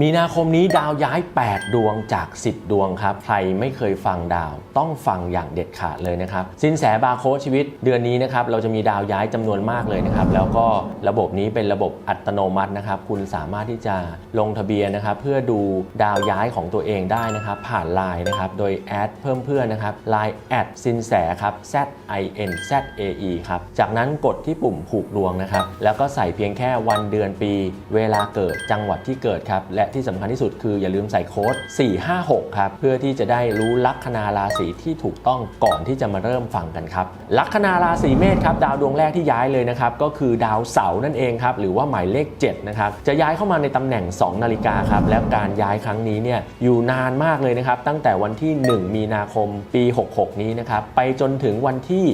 มีนาคมนี้ดาวย้าย 8 ดวงจาก 10 ดวงครับ ใครไม่เคยฟังดาวต้องฟังอย่างเด็ดขาดเลยนะครับ สินแสบาร์โคดชีวิตเดือนนี้นะครับ เราจะมีดาวย้ายจำนวนมากเลยนะครับ แล้วก็ระบบนี้เป็นระบบอัตโนมัตินะครับ คุณสามารถที่จะลงทะเบียนนะครับ เพื่อดูดาวย้ายของตัวเองได้นะครับ ผ่านไลน์นะครับ โดยแอดเพิ่มเพื่อนนะครับ Line แอดสินแสครับ Z I N Z A E ครับ จากนั้นกดที่ปุ่มผูกดวงนะครับ แล้วก็ใส่เพียงแค่วันเดือนปี เวลาเกิดจังหวัดที่เกิดครับและที่สำคัญที่สุดคืออย่าลืมใส่โค้ด 456 ครับ เพื่อที่จะได้รู้ลัคนาราศีที่ถูกต้องก่อนที่จะมาเริ่มฟังกันครับ ลัคนาราศีเมษครับ ดาวดวงแรกที่ย้ายเลยนะครับ ก็คือดาวเสาร์นั่นเองครับ หรือว่าหมายเลข 7 นะครับ จะย้ายเข้ามาในตำแหน่ง 2 นาฬิกาครับ และการย้ายครั้งนี้เนี่ยอยู่นานมากเลยนะครับ ตั้งแต่วันที่ 1 มีนาคมปี 66 นี้นะครับ ไปจนถึงวันที่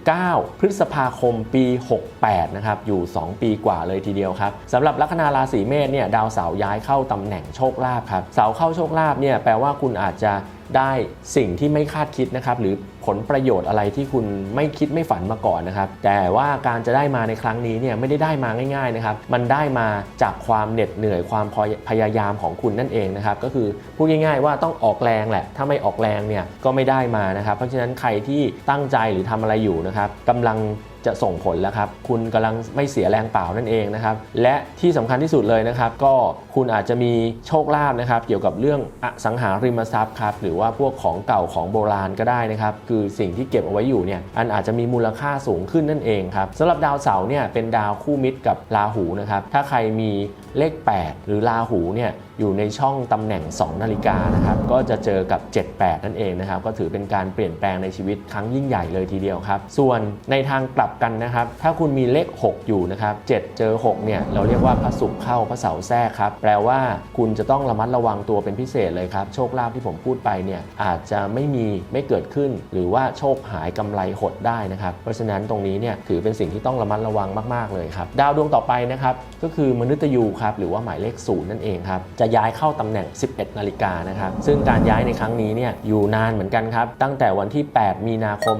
19 พฤษภาคมปี 68 นะครับ อยู่ 2 ปีกว่าเลยทีเดียวครับสำหรับลัคนาราศีเมษเนี่ยดาวเสาร์ย้ายเข้าตำแหน่งโชคลาภครับเสาเข้าโชคลาภเนี่ยแปลว่าคุณอาจจะได้สิ่งที่ไม่คาดคิดนะครับหรือ ผลประโยชน์อะไรที่คุณไม่คิดไม่ฝันมาก่อนนะครับ แต่ว่าการจะได้มาในครั้งนี้เนี่ยไม่ได้ได้มาง่ายๆนะครับ มันได้มาจากความเหน็ดเหนื่อยความพยายามของคุณนั่นเองนะครับ ก็คือพูดง่ายๆว่าต้องออกแรงแหละ ถ้าไม่ออกแรงเนี่ยก็ไม่ได้มานะครับ เพราะฉะนั้นใครที่ตั้งใจหรือทำอะไรอยู่นะครับกำลังจะส่งผลแล้วครับ คุณกำลังไม่เสียแรงเปล่านั่นเองนะครับ และที่สำคัญที่สุดเลยนะครับ ก็คุณอาจจะมีโชคลาภนะครับ เกี่ยวกับเรื่องอสังหาริมทรัพย์ครับ หรือว่าพวกของเก่าของโบราณก็ได้นะครับ คือือสิ่งที่เก็บเอาไว้อยู่เนี่ยอันอาจจะมีมูลค่าสูงขึ้นนั่นเองครับสำหรับดาวเสาร์เนี่ยเป็นดาวคู่มิตรกับราหูนะครับถ้าใครมีเลข 8 หรือราหูเนี่ย อยู่ในช่องตำแหน่ง 2 นาฬิกานะครับก็จะเจอกับ 78 นั่นเองนะครับก็ถือเป็นการเปลี่ยนแปลงในชีวิตครั้งยิ่งใหญ่เลยทีเดียวครับ ส่วนในทางกลับกันนะครับถ้าคุณมีเลข 6 อยู่นะครับ7เจอ6เนี่ยเราเรียกว่าพระศุกร์เข้าพระเสาแทรกครับแปลว่าคุณจะต้องระมัดระวังตัวเป็นพิเศษเลยครับโชคลาภที่ผมพูดไปเนี่ยอาจจะไม่มีไม่เกิดขึ้น หรือว่าโชคหายกำไรหดได้นะครับเพราะฉะนั้นตรงนี้เนี่ยถือเป็นสิ่งที่ต้องระมัดระวังมาก ๆเลยครับดาวดวงต่อไปนะครับก็คือมนุษย์ยูครับหรือว่าหมายเลขศูนย์นั่นเองครับจะย้ายเข้าตำแหน่ง 11 นาฬิกานะครับ ซึ่งการย้ายในครั้งนี้เนี่ยอยู่นานเหมือนกันครับ ตั้งแต่วันที่ 8 มีนาคม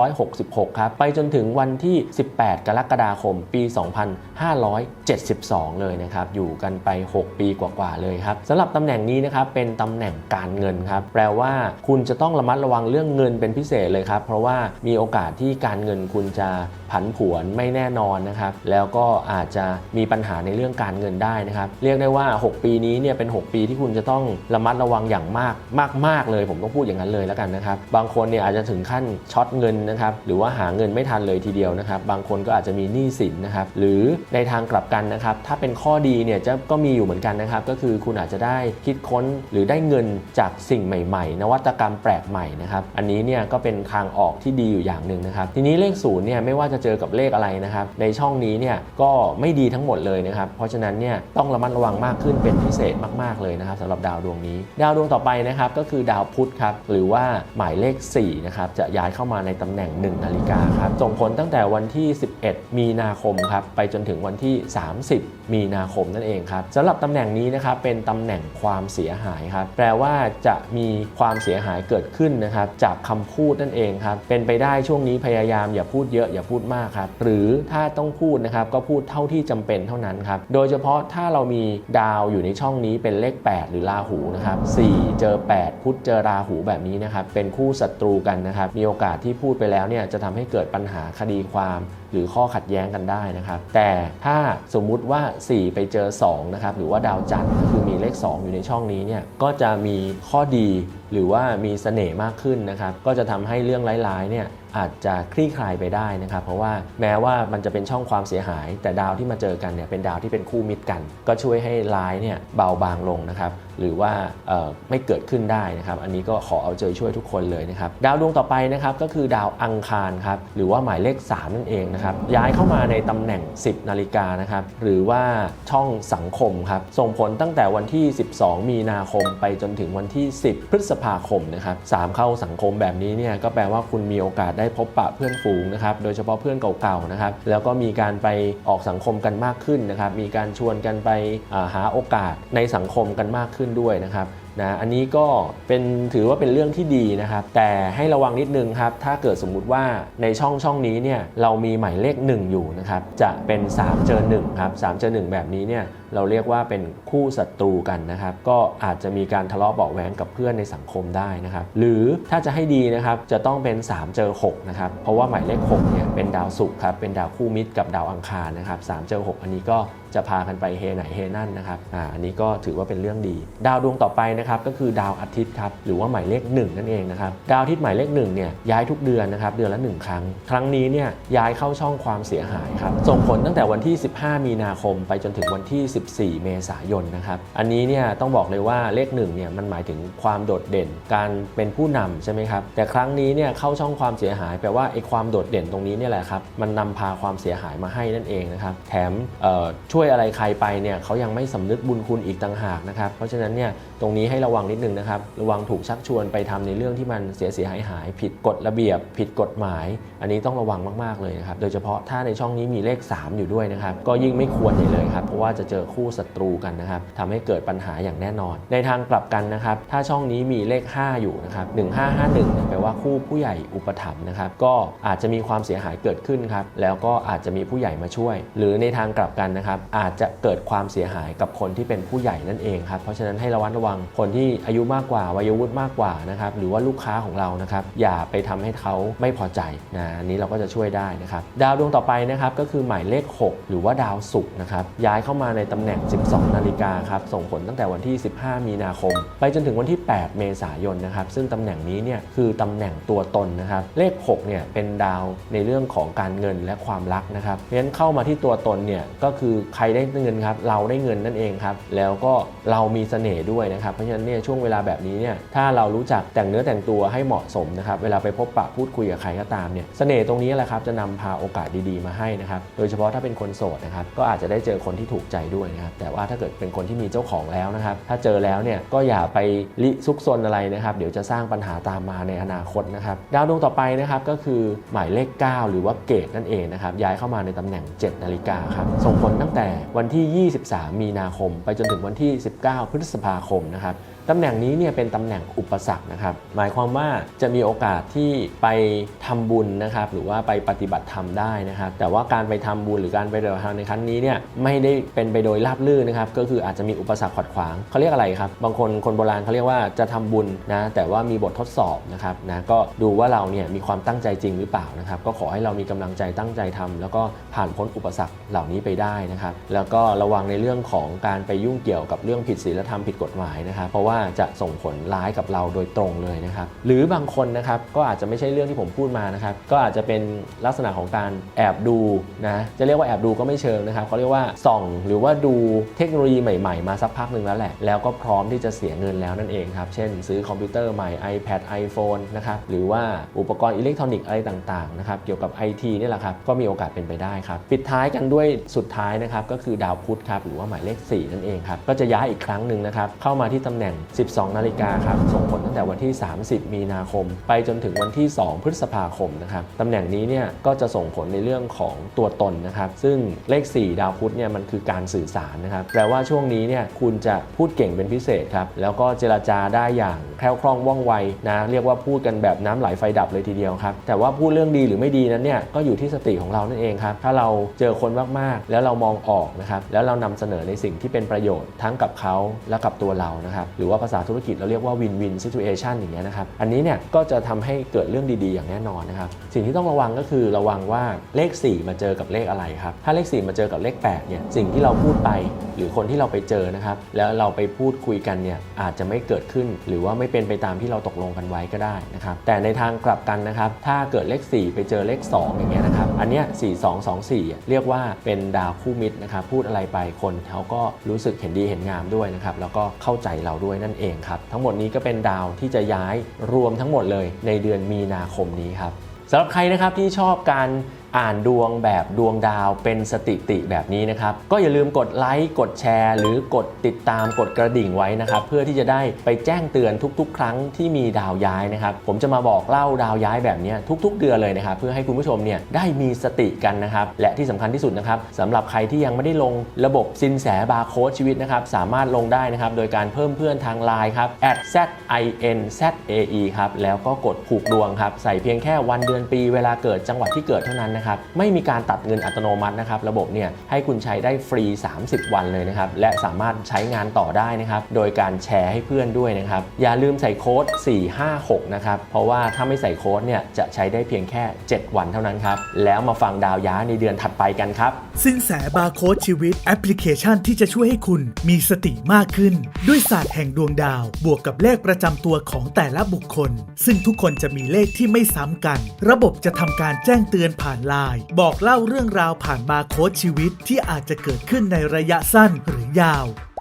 2566 ครับ ไปจนถึงวันที่ 18 กรกฎาคม ปี 2572 เลยนะครับ อยู่กันไป 6 ปีกว่าๆเลยครับสำหรับตำแหน่งนี้นะครับ เป็นตำแหน่งการเงินครับ แปลว่าคุณจะต้องระมัดระวังเรื่องเงินเป็นพิเศษเลยครับ เพราะว่ามีโอกาสที่การเงินคุณจะผันผวนไม่แน่นอนนะครับ แล้วก็อาจจะมีปัญหาในเรื่องการเงินได้นะครับ เรียกได้ว่า 6 ปีนี้เนี่ยเป็น 6 ปีที่คุณจะต้องระมัดระวังอย่างมากมากๆเลย ผมต้องพูดอย่างนั้นเลยแล้วกันนะครับ บางคนเนี่ยอาจจะถึงขั้นช็อตเงินนะครับหรือว่าหาเงินไม่ทันเลยทีเดียวนะครับ บางคนก็อาจจะมีหนี้สินนะครับหรือในทางกลับกันนะครับ ถ้าเป็นข้อดีเนี่ยจะก็มีอยู่เหมือนกันนะครับ ก็คือคุณอาจจะได้คิดค้นหรือได้เงินจากสิ่งใหม่ ๆ นวัตกรรมแปลกใหม่นะครับอันนี้เนี่ยก็เป็นทางออกที่ดีอยู่อย่างหนึ่งนะครับ ทีนี้เลขศูนย์เนี่ยไม่ว่าจะเจอกับเลขอะไรนะครับ ในช่องนี้เนี่ยก็ไม่ดีทั้งหมดเลยนะครับ เพราะฉะนั้นเนี่ยต้องระมัดระวังมากขึ้นเป็นพิเศษมากๆเลยนะครับสำหรับดาวดวงนี้ ดาวดวงต่อไปนะครับก็คือดาวพุธครับหรือว่าหมายเลข4นะครับจะย้ายเข้ามาในตำแหน่ง 1 นาฬิกาครับส่งผลตั้งแต่วันที่ 11 มีนาคมครับไปจนถึงวันที่ 30 มีนาคมนั่นเองครับสำหรับตำแหน่งนี้นะครับเป็นตำแหน่งความเสียหายครับแปลว่าจะมีความเสียหายเกิดขึ้นนะครับจากคำพูดนั่นเองครับเป็นไปได้ช่วงนี้พยายามอย่าพูดเยอะอย่าพูดมากครับหรือถ้าต้องพูดนะครับก็พูดเท่าที่จำเป็นเท่านั้นครับโดยเฉพาะถ้าเรามีดาวอยู่ในช่องนี้เป็นเลข 8 หรือราหูนะครับ4เจอ 8 พุธเจอราหูแบบนี้นะครับเป็นคู่ศัตรูกันนะครับมีโอกาสที่พูดไปแล้วเนี่ยจะทำให้เกิดปัญหาคดีความ หรือข้อขัดแย้งกันได้นะครับ แต่ถ้าสมมุติว่า 4 ไปเจอ2นะครับหรือว่าดาวจันทร์ก็คือมีเลข 2 อยู่ในช่องนี้เนี่ยก็จะมีข้อดีหรือว่ามีเสน่ห์มากขึ้นนะครับก็จะทำให้เรื่องร้ายๆเนี่ยอาจจะคลี่คลายไปได้นะครับ เพราะว่าแม้ว่ามันจะเป็นช่องความเสียหาย แต่ดาวที่มาเจอกันเนี่ยเป็นดาวที่เป็นคู่มิตรกัน ก็ช่วยให้ร้ายเนี่ยเบาบางลงนะครับหรือว่าไม่เกิดขึ้นได้นะครับ อันนี้ก็ขอเอาใจช่วยทุกคนเลยนะครับ ดาวดวงต่อไปนะครับก็คือดาวอังคารครับหรือว่าหมายเลข 3 นั่นเองนะครับ ย้ายเข้ามาในตำแหน่ง 10 นาฬิกานะครับหรือว่าช่องสังคมครับส่งผลตั้งแต่วันที่ 12 มีนาคมไปจนถึงวันที่ 10 พฤษภาคมนะครับสามเข้าสังคมแบบนี้เนี่ยก็แปลว่าคุณมีโอกาสได้พบปะเพื่อนฝูงนะครับโดยเฉพาะเพื่อนเก่าๆนะครับแล้วก็มีการไปออกสังคมกันมากขึ้นนะครับมีการชวนกันไปหาโอกาสในสังคมกันมากขึ้นด้วยนะครับนะอันนี้ก็เป็นถือว่าเป็นเรื่องที่ดีนะครับ แต่ให้ระวังนิดนึงครับ ถ้าเกิดสมมุติว่าในช่องช่องนี้เนี่ยเรามีหมายเลข 1 อยู่นะครับ จะเป็น 3 เจอ1ครับ3เจอ1 แบบนี้เนี่ยเราเรียกว่าเป็นคู่ศัตรูกันนะครับ ก็อาจจะมีการทะเลาะเบาะแว้งกับเพื่อนในสังคมได้นะครับ หรือถ้าจะให้ดีนะครับจะต้องเป็น 3 เจอ6นะครับเพราะว่าหมายเลข6เนี่ยเป็นดาวศุกร์ครับเป็นดาวคู่มิตรกับดาวอังคารนะครับ3เจอ6อันนี้ก็ จะพากันไปเฮไหนเฮนั่นนะครับอ่าอันนี้ก็ถือว่าเป็นเรื่องดี ดาวดวงต่อไปนะครับก็คือดาวอาทิตย์ครับหรือว่าหมายเลข 1 นั่นเองนะครับดาวอาทิตย์หมายเลข1เนี่ยย้ายทุกเดือนนะครับเดือนละ 1 ครั้ง ครั้งนี้เนี่ยย้ายเข้าช่องความเสียหายครับส่งผลตั้งแต่วันที่ 15 มีนาคม ไปจนถึงวันที่ 14 เมษายนนะครับอันนี้เนี่ยต้องบอกเลยว่าเลข1เนี่ยมันหมายถึงความโดดเด่น การเป็นผู้นำใช่ไหมครับแต่ครั้งนี้เนี่ยเข้าช่องความเสียหายแปลว่าไอ้ความโดดเด่นตรงนี้เนี่ยแหละครับมันนำพาความเสียหายมาให้นั่นเองนะครับแถมเอ่อช่วยอะไรใครไปเนี่ยเขายังไม่สำนึกบุญคุณอีกต่างหากนะครับ เพราะฉะนั้นเนี่ยตรงนี้ให้ระวังนิดนึงนะครับ ระวังถูกชักชวนไปทำในเรื่องที่มันเสียเสียหายหาย ผิดกฎระเบียบ ผิดกฎหมาย อันนี้ต้องระวังมาก ๆ เลยนะครับ โดยเฉพาะถ้าในช่องนี้มีเลข 3 อยู่ด้วยนะครับ ก็ยิ่งไม่ควรเลยครับ เพราะว่าจะเจอคู่ศัตรูกันนะครับทำให้เกิดปัญหาอย่างแน่นอน ในทางกลับกันนะครับ ถ้าช่องนี้มีเลข 5 อยู่นะครับ1551เนี่ยแปลว่าคู่ผู้ใหญ่อุปถัมภ์นะครับ ก็อาจจะมีความเสียหายเกิดขึ้นครับ แล้วก็อาจจะมีผู้ใหญ่มาช่วย หรือในทางกลับกันนะครับอาจจะเกิดความเสียหายกับคนที่เป็นผู้ใหญ่นั่นเองครับเพราะฉะนั้นให้ระวัดระวังคนที่อายุมากกว่าวัยวุฒิมากกว่านะครับหรือว่าลูกค้าของเรานะครับอย่าไปทำให้เขาไม่พอใจนะอันนี้เราก็จะช่วยได้นะครับดาวดวงต่อไปนะครับก็คือหมายเลข 6 หรือว่าดาวศุกร์นะครับย้ายเข้ามาในตำแหน่ง 12 นาฬิกาครับส่งผลตั้งแต่วันที่ 15 มีนาคม ไปจนถึงวันที่ 8 เมษายนนะครับซึ่งตำแหน่งนี้เนี่ยคือตำแหน่งตัวตนนะครับเลข6เนี่ยเป็นดาวในเรื่องของการเงินและความรักนะครับเพราะฉะนั้นเข้ามาที่ตัวตนเนี่ยก็คือใครได้เงินครับ เราได้เงินนั่นเองครับ แล้วก็เรามีเสน่ห์ด้วยนะครับ เพราะฉะนั้นเนี่ยช่วงเวลาแบบนี้เนี่ย ถ้าเรารู้จักแต่งเนื้อแต่งตัวให้เหมาะสมนะครับ เวลาไปพบปะพูดคุยกับใครก็ตามเนี่ย เสน่ห์ตรงนี้แหละครับจะนำพาโอกาสดีๆมาให้นะครับ โดยเฉพาะถ้าเป็นคนโสดนะครับ ก็อาจจะได้เจอคนที่ถูกใจด้วยนะครับ แต่ว่าถ้าเกิดเป็นคนที่มีเจ้าของแล้วนะครับ ถ้าเจอแล้วเนี่ยก็อย่าไปลิซุกซนอะไรนะครับ เดี๋ยวจะสร้างปัญหาตามมาในอนาคตนะครับ ดาวดวงต่อไปนะครับก็คือหมายเลข 9 หรือว่าเกตนั่นเองนะครับ ย้ายเข้ามาในตำแหน่ง 7 นาฬิกาครับ ส่งผลตั้งแต่วันที่ 23 มีนาคม ไปจนถึงวันที่ 19 พฤษภาคมนะครับตำแหน่งนี้เนี่ยเป็นตำแหน่งอุปสรรคนะครับ หมายความว่าจะมีโอกาสที่ไปทำบุญนะครับ หรือว่าไปปฏิบัติธรรมได้นะครับ แต่ว่าการไปทำบุญหรือการไปเดินทางในครั้งนี้เนี่ยไม่ได้เป็นไปโดยราบรื่นนะครับ ก็คืออาจจะมีอุปสรรคขัดขวางเขาเรียกอะไรครับ บางคนคนโบราณเขาเรียกว่าจะทำบุญนะ แต่ว่ามีบททดสอบนะครับนะก็ดูว่าเราเนี่ยมีความตั้งใจจริงหรือเปล่านะครับ ก็ขอให้เรามีกำลังใจตั้งใจทำแล้วก็ผ่านพ้นอุปสรรคเหล่านี้ไปได้นะครับแล้วก็ระวังในเรื่องของการไปยุ่งเกี่ยวกับเรื่องผิดศีลธรรมผิดกฎหมายนะครับ เพราะว่าจะส่งผลร้ายกับเราโดยตรงเลยนะครับ หรือบางคนนะครับก็อาจจะไม่ใช่เรื่องที่ผมพูดมานะครับ ก็อาจจะเป็นลักษณะของการแอบดูนะ จะเรียกว่าแอบดูก็ไม่เชิงนะครับเขาเรียกว่าส่อง หรือว่าดูเทคโนโลยีใหม่ๆ มาสักพักหนึ่งแล้วแหละ แล้วก็พร้อมที่จะเสียเงินแล้วนั่นเองครับ เช่น ซื้อคอมพิวเตอร์ใหม่ iPad iPhone นะครับ หรือว่าอุปกรณ์อิเล็กทรอนิกส์อะไรต่างๆนะครับ เกี่ยวกับ IT นี่แหละครับ ก็มีโอกาสเป็นไปได้ครับ ปิดท้ายกันด้วยสุดท้ายนะครับก็คือดาวพุธครับหรือว่าหมายเลข 4 นั่นเองครับก็จะย้ายอีกครั้งหนึ่งนะครับเข้ามาที่ตำแหน่ง 12 นาฬิกาครับส่งผลตั้งแต่วันที่ 30 มีนาคม ไปจนถึงวันที่ 2 พฤษภาคมนะครับตำแหน่งนี้เนี่ยก็จะส่งผลในเรื่องของตัวตนนะครับซึ่งเลข 4 ดาวพุธเนี่ยมันคือการสื่อสารนะครับแปลว่าช่วงนี้เนี่ยคุณจะพูดเก่งเป็นพิเศษครับแล้วก็เจรจาได้อย่างแคล่วคล่องว่องไวนะเรียกว่าพูดกันแบบน้ำไหลไฟดับเลยทีเดียวครับแต่ว่าพูดเรื่องดีหรือไม่ดีนั้นเนี่ยก็อยู่ที่สติของเรานั่นเองครับถ้าเราเจอคนมากๆ แล้วเรามองออกนะครับแล้วเรานำเสนอในสิ่งที่เป็นประโยชน์ทั้งกับเขาและกับตัวเรานะครับหรือว่าภาษาธุรกิจเราเรียกว่าวินวินซิทูเอชันอย่างเงี้ยนะครับอันนี้เนี่ยก็จะทำให้เกิดเรื่องดีๆ อย่างแน่นอนนะครับสิ่งที่ต้องระวังก็คือระวังว่าเลข 4 มาเจอกับเลขอะไรครับถ้าเลข 4 มาเจอกับเลข8เนี่ยสิ่งที่เราพูดไป หรือคนที่เราไปเจอนะครับแล้วเราไปพูดคุยกันเนี่ยอาจจะไม่เกิดขึ้น หรือว่าไม่เป็นไปตามที่เราตกลงกันไว้ก็ได้นะครับแต่ในทางกลับกันนะครับถ้าเกิดเลข 4 ไปเจอเลข 2 อย่างเงี้ยนะครับ อันเนี้ย4 2 2 4อ่เรียกว่าเป็นดาวคู่มิตรนะครับพูดอะไรไปคนเขาก็รู้สึกเห็นดีเห็นงามด้วยนะครับแล้วก็เข้าใจเราด้วยนั่นเองครับ ทั้งหมดนี้ก็เป็นดาวที่จะย้ายรวมทั้งหมดเลยในเดือนมีนาคมนี้ครับสำหรับใครนะครับที่ชอบการ อ่านดวงแบบดวงดาวเป็นสถิติแบบนี้นะครับ ก็อย่าลืมกดไลค์กดแชร์ หรือกดติดตามกดกระดิ่งไว้นะครับ เพื่อที่จะได้ไปแจ้งเตือนทุกๆ ครั้งที่มีดาวย้ายนะครับ ผมจะมาบอกเล่าดาวย้ายแบบนี้ทุก ๆ เดือนเลยนะครับ เพื่อให้คุณผู้ชมเนี่ยได้มีสติกันนะครับ และที่สำคัญที่สุดนะครับสำหรับใครที่ยังไม่ได้ลงระบบสินแสบาร์โค้ดชีวิตนะครับสามารถลงได้นะครับโดยการเพิ่มเพื่อนทางไลน์ครับ @zinzae ครับแล้วก็กดผูกดวงครับใส่เพียงแค่วันเดือนปีเวลาเกิดจังหวัดที่เกิดเท่านั้นนะครับไม่มีการตัดเงินอัตโนมัตินะครับระบบเนี่ยให้คุณใช้ได้ฟรี 30 วันเลยนะครับและสามารถใช้งานต่อได้นะครับโดยการแชร์ให้เพื่อนด้วยนะครับอย่าลืมใส่โค้ด 456 นะครับเพราะว่าถ้าไม่ใส่โค้ดเนี่ยจะใช้ได้เพียงแค่ 7 วันเท่านั้นครับแล้วมาฟังดาวย้าในเดือนถัดไปกันครับสินแสบาร์โค้ดชีวิตแอปพลิเคชันที่จะช่วยให้คุณมีสติมากขึ้น ด้วยศาสตร์แห่งดวงดาว บวกกับเลขประจำตัวของแต่ละบุคคล ซึ่งทุกคนจะมีเลขที่ไม่ซ้ำกัน ระบบจะทำการแจ้งเตือนผ่านไลน์บอกเล่าเรื่องราวผ่านบาร์โค้ดชีวิตที่อาจจะเกิดขึ้นในระยะสั้นหรือยาว